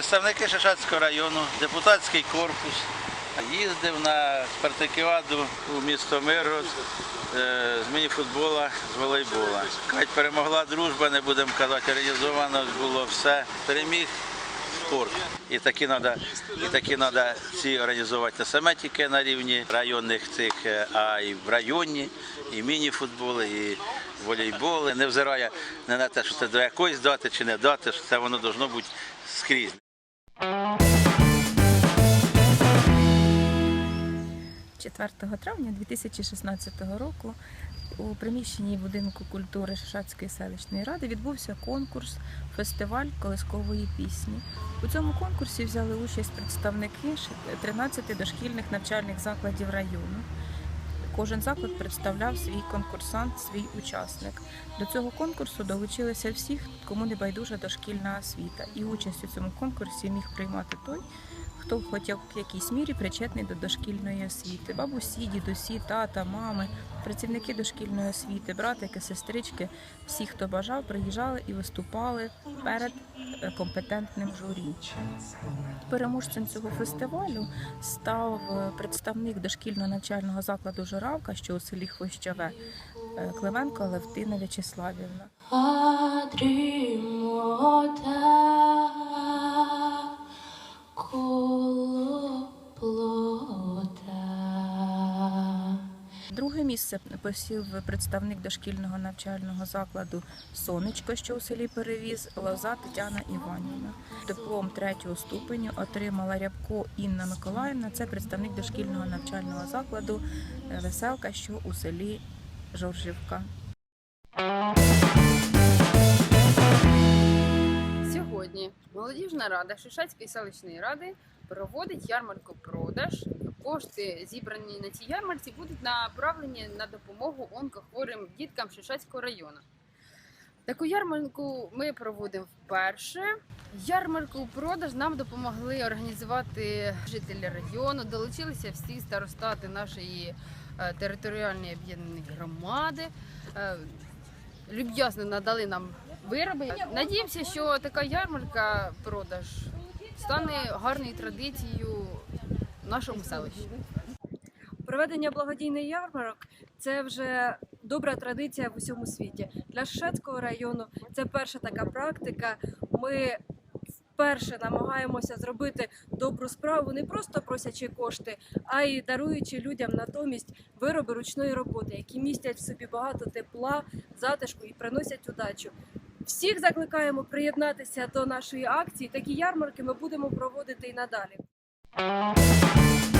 Представники Шишацького району, депутатський корпус їздив на спартакіаду у місто Миргород е, з мініфутбола, з волейбола. Кажуть, перемогла дружба, не будемо казати, організовано було все. Переміг спорт. І такі треба, і такі треба ці організувати не саме тільки на рівні районних цих, е, а й в районі, і міні-футболи, і волейболи. Не взирає не на те, що це до якоїсь дати чи не дати, що це воно должно бути скрізь. 4 травня 2016 року у приміщенні будинку культури Шишацької селищної ради відбувся конкурс фестиваль колискової пісні. У цьому конкурсі взяли участь представники ши- 13 дошкільних навчальних закладів району. Кожен заклад представляв свій конкурсант, свій учасник. До цього конкурсу долучилися всі, кому не байдужа дошкільна освіта. І участь у цьому конкурсі міг приймати той, хто хоча б в якійсь мірі причетний до дошкільної освіти. Бабусі, дідусі, тата, мами, працівники дошкільної освіти, братики, сестрички, всі, хто бажав, приїжджали і виступали перед е, компетентним журі. Переможцем цього фестивалю став е, представник дошкільного навчального закладу Журавка, що у селі Хвощаве, е, Клименко Левтина В'ячеславівна. А місце посів представник дошкільного навчального закладу Сонечко, що у селі Перевіз, Лоза Тетяна Іванівна. Диплом третього ступеню отримала Рябко Інна Миколаївна. Це представник дошкільного навчального закладу Веселка, що у селі Жоржівка. Сьогодні молодіжна рада Шишацької селищної ради проводить ярмарку продаж. Кошти, зібрані на цій ярмарці, будуть направлені на допомогу онкохворим діткам Шишацького району. Таку ярмарку ми проводимо вперше. Ярмарку продаж нам допомогли організувати жителі району, долучилися всі старостати нашої е, територіальної об'єднаної громади. Е, Люб'язно надали нам вироби. Надіємося, що така ярмарка продаж стане гарною традицією нашому селищі. Проведення благодійних ярмарок це вже добра традиція в усьому світі. Для Шишацького району це перша така практика. Ми вперше намагаємося зробити добру справу, не просто просячи кошти, а й даруючи людям натомість вироби ручної роботи, які містять в собі багато тепла, затишку і приносять удачу. Всіх закликаємо приєднатися до нашої акції. Такі ярмарки ми будемо проводити і надалі. Música